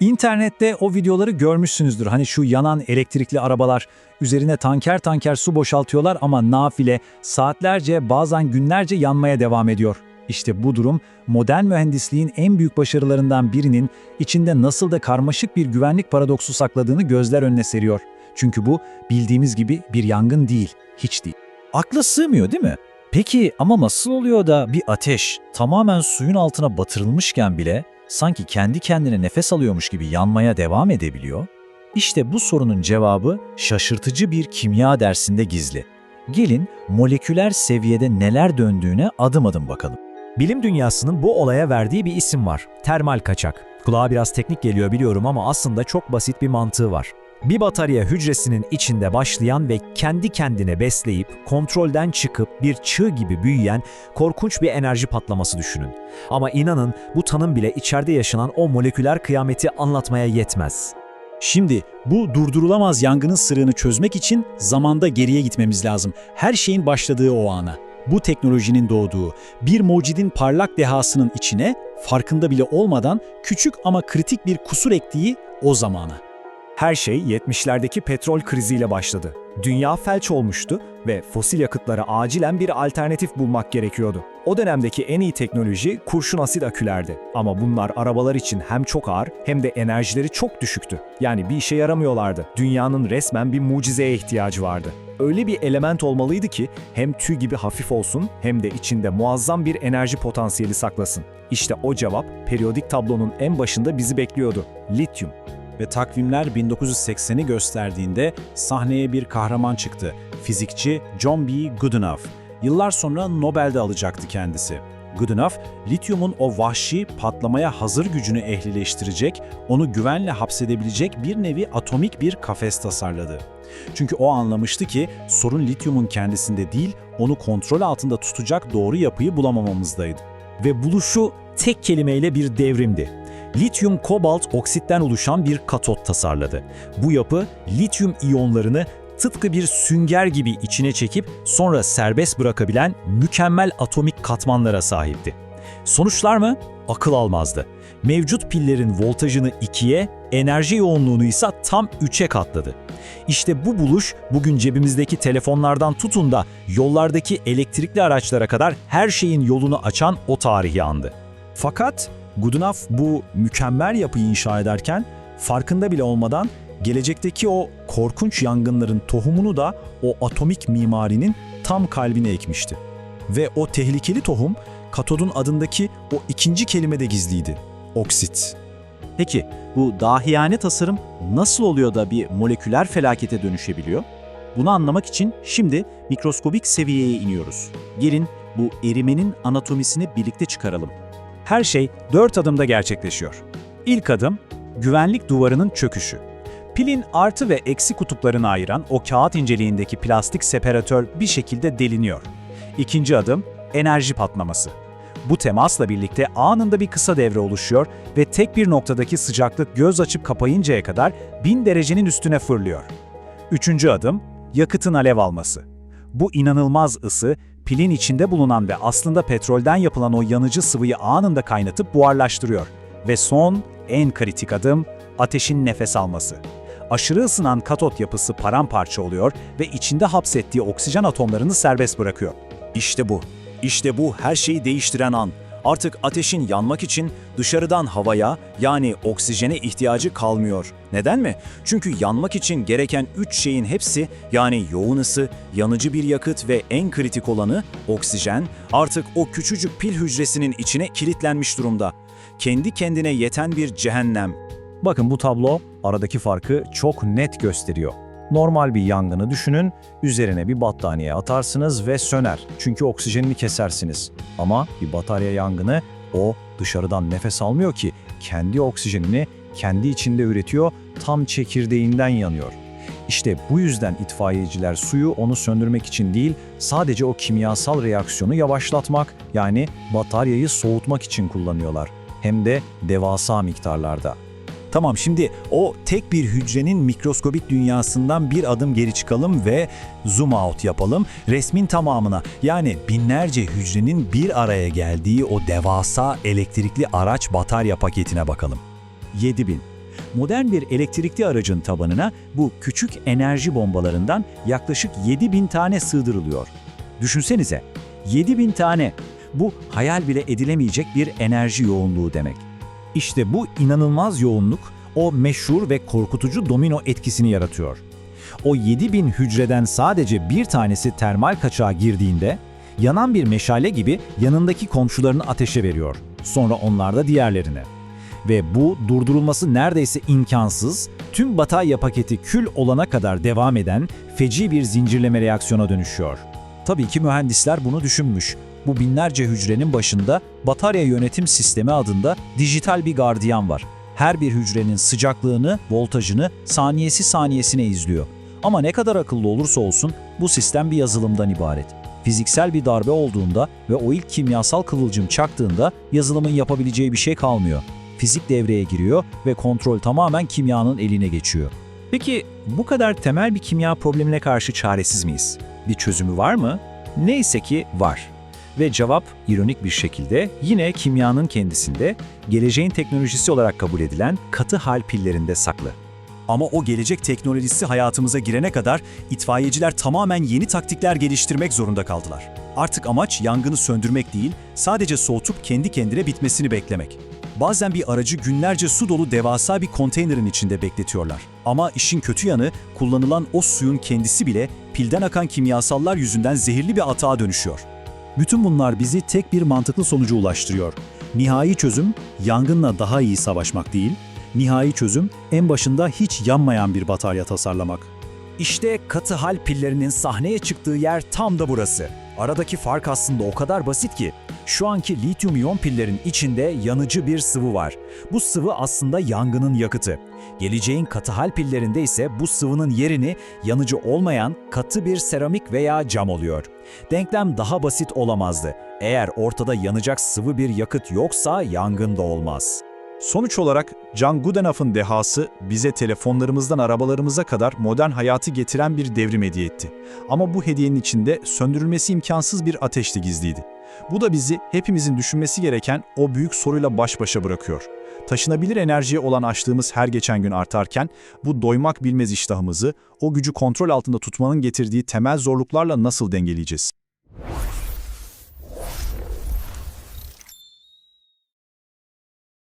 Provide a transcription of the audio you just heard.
İnternette o videoları görmüşsünüzdür. Hani şu yanan elektrikli arabalar, üzerine tanker tanker su boşaltıyorlar ama nafile saatlerce bazen günlerce yanmaya devam ediyor. İşte bu durum modern mühendisliğin en büyük başarılarından birinin içinde nasıl da karmaşık bir güvenlik paradoksu sakladığını gözler önüne seriyor. Çünkü bu bildiğimiz gibi bir yangın değil, hiç değil. Akla sığmıyor değil mi? Peki ama nasıl oluyor da bir ateş tamamen suyun altına batırılmışken bile sanki kendi kendine nefes alıyormuş gibi yanmaya devam edebiliyor? İşte bu sorunun cevabı şaşırtıcı bir kimya dersinde gizli. Gelin moleküler seviyede neler döndüğüne adım adım bakalım. Bilim dünyasının bu olaya verdiği bir isim var. Termal kaçak. Kulağa biraz teknik geliyor biliyorum ama aslında çok basit bir mantığı var. Bir batarya hücresinin içinde başlayan ve kendi kendine besleyip kontrolden çıkıp bir çığ gibi büyüyen korkunç bir enerji patlaması düşünün. Ama inanın bu tanım bile içeride yaşanan o moleküler kıyameti anlatmaya yetmez. Şimdi bu durdurulamaz yangının sırrını çözmek için zamanda geriye gitmemiz lazım. Her şeyin başladığı o ana. Bu teknolojinin doğduğu, bir mucidin parlak dehasının içine farkında bile olmadan küçük ama kritik bir kusur ektiği o zamana. Her şey 70'lerdeki petrol kriziyle başladı. Dünya felç olmuştu ve fosil yakıtlara acilen bir alternatif bulmak gerekiyordu. O dönemdeki en iyi teknoloji kurşun asit akülerdi. Ama bunlar arabalar için hem çok ağır hem de enerjileri çok düşüktü. Yani bir işe yaramıyorlardı. Dünyanın resmen bir mucizeye ihtiyacı vardı. Öyle bir element olmalıydı ki hem tüy gibi hafif olsun hem de içinde muazzam bir enerji potansiyeli saklasın. İşte o cevap periyodik tablonun en başında bizi bekliyordu. Lityum. Ve takvimler 1980'i gösterdiğinde sahneye bir kahraman çıktı. Fizikçi John B. Goodenough. Yıllar sonra Nobel'de alacaktı kendisi. Goodenough, lityumun o vahşi patlamaya hazır gücünü ehlileştirecek, onu güvenle hapsedebilecek bir nevi atomik bir kafes tasarladı. Çünkü o anlamıştı ki sorun lityumun kendisinde değil, onu kontrol altında tutacak doğru yapıyı bulamamamızdaydı. Ve buluşu tek kelimeyle bir devrimdi. Lityum kobalt oksitten oluşan bir katot tasarladı. Bu yapı lityum iyonlarını tıpkı bir sünger gibi içine çekip sonra serbest bırakabilen mükemmel atomik katmanlara sahipti. Sonuçlar mı? Akıl almazdı. Mevcut pillerin voltajını 2'ye, enerji yoğunluğunu ise tam 3'e katladı. İşte bu buluş bugün cebimizdeki telefonlardan tutun da yollardaki elektrikli araçlara kadar her şeyin yolunu açan o tarihi andı. Fakat Goodenough bu mükemmel yapıyı inşa ederken farkında bile olmadan gelecekteki o korkunç yangınların tohumunu da o atomik mimarinin tam kalbine ekmişti. Ve o tehlikeli tohum katodun adındaki o ikinci kelimede gizliydi. Oksit. Peki bu dahiyane tasarım nasıl oluyor da bir moleküler felakete dönüşebiliyor? Bunu anlamak için şimdi mikroskobik seviyeye iniyoruz. Gelin bu erimenin anatomisini birlikte çıkaralım. Her şey dört adımda gerçekleşiyor. İlk adım, güvenlik duvarının çöküşü. Pilin artı ve eksi kutuplarını ayıran o kağıt inceliğindeki plastik separatör bir şekilde deliniyor. İkinci adım, enerji patlaması. Bu temasla birlikte anında bir kısa devre oluşuyor ve tek bir noktadaki sıcaklık göz açıp kapayıncaya kadar 1000 derecenin üstüne fırlıyor. Üçüncü adım, yakıtın alev alması. Bu inanılmaz ısı, pilin içinde bulunan ve aslında petrolden yapılan o yanıcı sıvıyı anında kaynatıp buharlaştırıyor. Ve son, en kritik adım, ateşin nefes alması. Aşırı ısınan katot yapısı paramparça oluyor ve içinde hapsettiği oksijen atomlarını serbest bırakıyor. İşte bu. İşte bu her şeyi değiştiren an. Artık ateşin yanmak için dışarıdan havaya yani oksijene ihtiyacı kalmıyor. Neden mi? Çünkü yanmak için gereken üç şeyin hepsi yani yoğun ısı, yanıcı bir yakıt ve en kritik olanı oksijen artık o küçücük pil hücresinin içine kilitlenmiş durumda. Kendi kendine yeten bir cehennem. Bakın bu tablo aradaki farkı çok net gösteriyor. Normal bir yangını düşünün, üzerine bir battaniye atarsınız ve söner. Çünkü oksijenini kesersiniz. Ama bir batarya yangını o dışarıdan nefes almıyor ki kendi oksijenini kendi içinde üretiyor, tam çekirdeğinden yanıyor. İşte bu yüzden itfaiyeciler suyu onu söndürmek için değil, sadece o kimyasal reaksiyonu yavaşlatmak yani bataryayı soğutmak için kullanıyorlar. Hem de devasa miktarlarda. Tamam şimdi o tek bir hücrenin mikroskobik dünyasından bir adım geri çıkalım ve zoom out yapalım. Resmin tamamına yani binlerce hücrenin bir araya geldiği o devasa elektrikli araç batarya paketine bakalım. 7000. Modern bir elektrikli aracın tabanına bu küçük enerji bombalarından yaklaşık 7000 tane sığdırılıyor. Düşünsenize, 7000 tane. Bu hayal bile edilemeyecek bir enerji yoğunluğu demek. İşte bu inanılmaz yoğunluk o meşhur ve korkutucu domino etkisini yaratıyor. O 7000 hücreden sadece bir tanesi termal kaçağa girdiğinde yanan bir meşale gibi yanındaki komşularını ateşe veriyor. Sonra onlar da diğerlerine. Ve bu durdurulması neredeyse imkansız, tüm batarya paketi kül olana kadar devam eden feci bir zincirleme reaksiyona dönüşüyor. Tabii ki mühendisler bunu düşünmüş. Bu binlerce hücrenin başında batarya yönetim sistemi adında dijital bir gardiyan var. Her bir hücrenin sıcaklığını, voltajını saniyesi saniyesine izliyor. Ama ne kadar akıllı olursa olsun bu sistem bir yazılımdan ibaret. Fiziksel bir darbe olduğunda ve o ilk kimyasal kıvılcım çaktığında yazılımın yapabileceği bir şey kalmıyor. Fizik devreye giriyor ve kontrol tamamen kimyanın eline geçiyor. Peki bu kadar temel bir kimya problemine karşı çaresiz miyiz? Bir çözümü var mı? Neyse ki var. Ve cevap ironik bir şekilde yine kimyanın kendisinde, geleceğin teknolojisi olarak kabul edilen katı hal pillerinde saklı. Ama o gelecek teknolojisi hayatımıza girene kadar itfaiyeciler tamamen yeni taktikler geliştirmek zorunda kaldılar. Artık amaç yangını söndürmek değil, sadece soğutup kendi kendine bitmesini beklemek. Bazen bir aracı günlerce su dolu devasa bir konteynerin içinde bekletiyorlar. Ama işin kötü yanı kullanılan o suyun kendisi bile pilden akan kimyasallar yüzünden zehirli bir atağa dönüşüyor. Bütün bunlar bizi tek bir mantıklı sonuca ulaştırıyor. Nihai çözüm yangınla daha iyi savaşmak değil, nihai çözüm en başında hiç yanmayan bir batarya tasarlamak. İşte katı hal pillerinin sahneye çıktığı yer tam da burası. Aradaki fark aslında o kadar basit ki. Şu anki lityum iyon pillerin içinde yanıcı bir sıvı var. Bu sıvı aslında yangının yakıtı. Geleceğin katı hal pillerinde ise bu sıvının yerini yanıcı olmayan katı bir seramik veya cam oluyor. Denklem daha basit olamazdı. Eğer ortada yanacak sıvı bir yakıt yoksa yangın da olmaz. Sonuç olarak Can Goodenoug'ın dehası bize telefonlarımızdan arabalarımıza kadar modern hayatı getiren bir devrim hediye etti. Ama bu hediyenin içinde söndürülmesi imkansız bir ateş de gizliydi. Bu da bizi hepimizin düşünmesi gereken o büyük soruyla baş başa bırakıyor. Taşınabilir enerjiye olan açlığımız her geçen gün artarken bu doymak bilmez iştahımızı, o gücü kontrol altında tutmanın getirdiği temel zorluklarla nasıl dengeleyeceğiz?